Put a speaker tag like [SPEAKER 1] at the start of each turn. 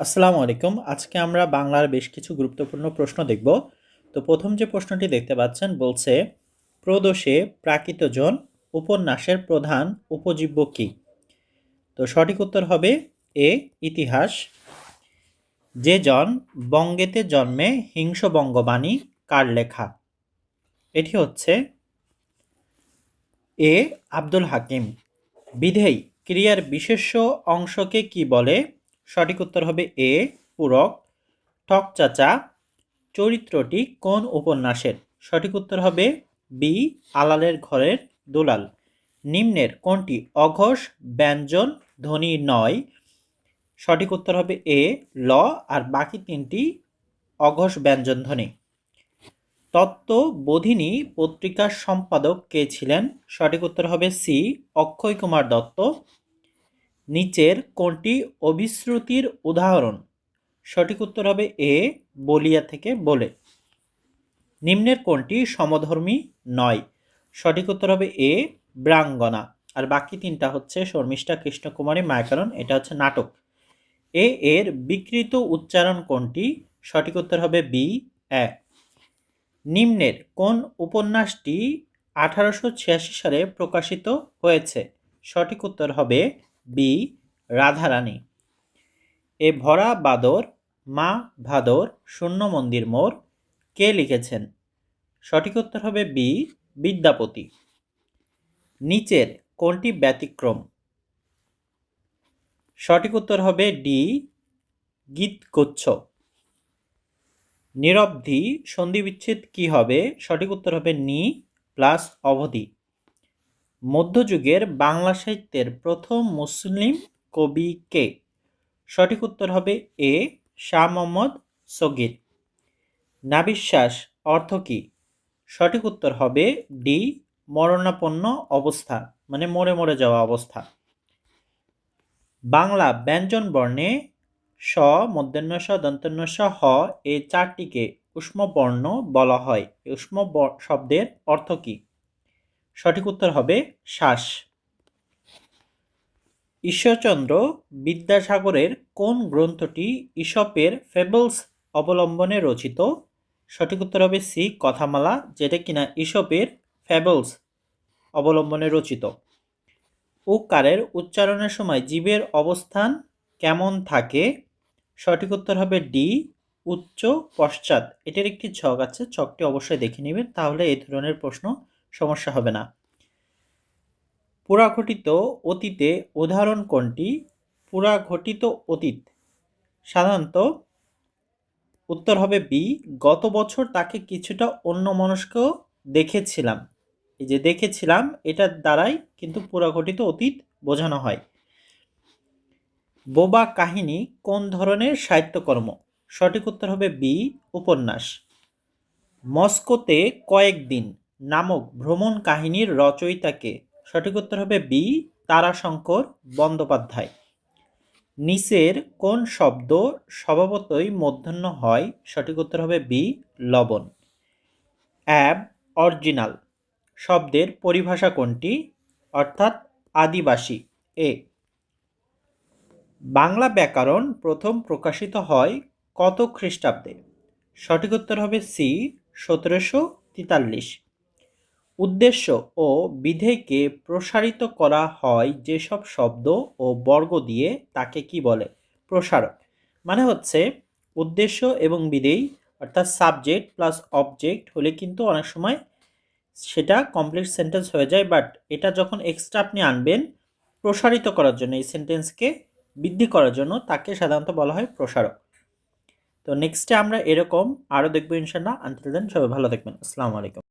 [SPEAKER 1] আসসালামু আলাইকুম। আজকে আমরা বাংলার বেশ কিছু গুরুত্বপূর্ণ প্রশ্ন দেখব। তো প্রথম যে প্রশ্নটি দেখতে পাচ্ছেন বলছে, প্রদোষে প্রাকৃতজন উপন্যাসের প্রধান উপজীব্য কী? তো সঠিক উত্তর হবে এ, ইতিহাস। যে জন বঙ্গেতে জন্মে হিংস বঙ্গবাণী, কার লেখা? এটি হচ্ছে এ, আব্দুল হাকিম। বিধেয়, ক্রিয়ার বিশেষ্য অংশকে কি বলে? সঠিক উত্তর হবে এ, পূরক। ঠক চাচা, চরিত্রটি কোন উপন্যাসের? সঠিক উত্তর হবে বি, আলালের ঘরের দুলাল। নিম্নের কোনটি? অঘোষ, ব্যঞ্জন, ধ্বনি নয়। সঠিক উত্তর হবে এ, ল, আর বাকি তিনটি অঘোষ, ব্যঞ্জন, ধ্বনি। তত্ত্ব বোধিনী পত্রিকার সম্পাদক কে ছিলেন? সঠিক উত্তর হবে সি, অক্ষয় কুমার দত্ত। নিচের কোনটি অভিশ্রুতির উদাহরণ? সঠিক উত্তর হবে এ, বলিয়া থেকে বলে। নিম্নের কোনটি সমধর্মী নয়? সঠিক উত্তর হবে এ, ব্রাঙ্গনা। আর বাকি তিনটা হচ্ছে শর্মিষ্ঠা, কৃষ্ণকুমারী, মায়াকরণ, এটা হচ্ছে নাটক। এ এর বিকৃত উচ্চারণ কোনটি? সঠিক উত্তর হবে বি, এ। নিম্নের কোন উপন্যাসটি আঠারোশো ছিয়াশি সালে প্রকাশিত হয়েছে? সঠিক উত্তর হবে বি, রাধারানী। এ ভরা বাদর, মা ভাদর, শূন্য মন্দির মোর, কে লিখেছেন? সঠিক উত্তর হবে বি, বিদ্যাপতি। নিচের কোনটি ব্যতিক্রম? সঠিক উত্তর হবে ডি, গীতগুচ্ছ। নিরবধি, সন্ধিবিচ্ছেদ কি হবে? সঠিক উত্তর হবে নি, প্লাস অবধি। মধ্যযুগের বাংলা সাহিত্যের প্রথম মুসলিম কবি কে? সঠিক উত্তর হবে এ, শাহ মোহাম্মদ সগির। নাবিশ্বাস অর্থ কী? সঠিক উত্তর হবে ডি, মরণাপন্ন অবস্থা মানে মরে মরে যাওয়া অবস্থা। বাংলা ব্যঞ্জন বর্ণে স, মধ্যাহ্ন স দন্তন্য স, হ এই চারটিকে উষ্ম বর্ণ বলা হয়। উষ্ম শব্দের অর্থ কী? সঠিক উত্তর হবে শ্বাস। ঈশ্বরচন্দ্র বিদ্যাসাগরের কোন গ্রন্থটি ইসপের ফেবলস অবলম্বনে রচিত? সঠিক উত্তর হবে সি, কথামালা, যেটা কিনা ইসপের ফেবলস অবলম্বনে রচিত। উকারের উচ্চারণের সময় জীবের অবস্থান কেমন থাকে? সঠিক উত্তর হবে ডি, উচ্চ পশ্চাৎ। এটার একটি ছক আছে, ছকটি অবশ্যই দেখে নেবেন। তাহলে এই ধরনের প্রশ্ন সমস্যা হবে না। পুরাঘটিত অতীতে উদাহরণ কোনটি? পুরাঘটিত অতীত। সাধারণত উত্তর হবে বি, গত বছর তাকে কিছুটা অন্য মনস্ক দেখেছিলাম। এই যে দেখেছিলাম, এটার দ্বারাই কিন্তু পুরাঘটিত অতীত বোঝানো হয়। বোবা কাহিনী কোন ধরনের সাহিত্যকর্ম? সঠিক উত্তর হবে বি, উপন্যাস। মস্কোতে কয়েকদিন নামক ভ্রমণ কাহিনীর রচয়িতাকে সঠিক উত্তর হবে বি, তারাশঙ্কর বন্দ্যোপাধ্যায়। নিচের কোন শব্দ স্বভাবতই মধ্যাহ্ন হয়? সঠিক উত্তর হবে বি, লবণ। অ্যাব, অরিজিনাল। শব্দের পরিভাষা কোনটি? অর্থাৎ আদিবাসী। এ। বাংলা ব্যাকরণ প্রথম প্রকাশিত হয় কত খ্রিস্টাব্দে? সঠিক উত্তর হবে সি, সতেরোশো তেতাল্লিশ। উদ্দেশ্য ও বিধেয়কে প্রসারিত করা হয় যেসব শব্দ ও বর্গ দিয়ে তাকে কি বলে? প্রসারক। মানে হচ্ছে উদ্দেশ্য এবং বিধেয়, অর্থাৎ সাবজেক্ট প্লাস অবজেক্ট হলে কিন্তু অনেক সময় সেটা কমপ্লিট সেন্টেন্স হয়ে যায়, বাট এটা যখন এক্সট্রা আপনি আনবেন, প্রসারিত করার জন্য, এই সেন্টেন্সকে বৃদ্ধি করার জন্য তাকে সাধারণত বলা হয় প্রসারক। তো নেক্সটে আমরা এরকম আরও দেখব ইনশাল্লাহ আনটিল দেন সবাই ভালো থাকবেন। আসসালামু আলাইকুম।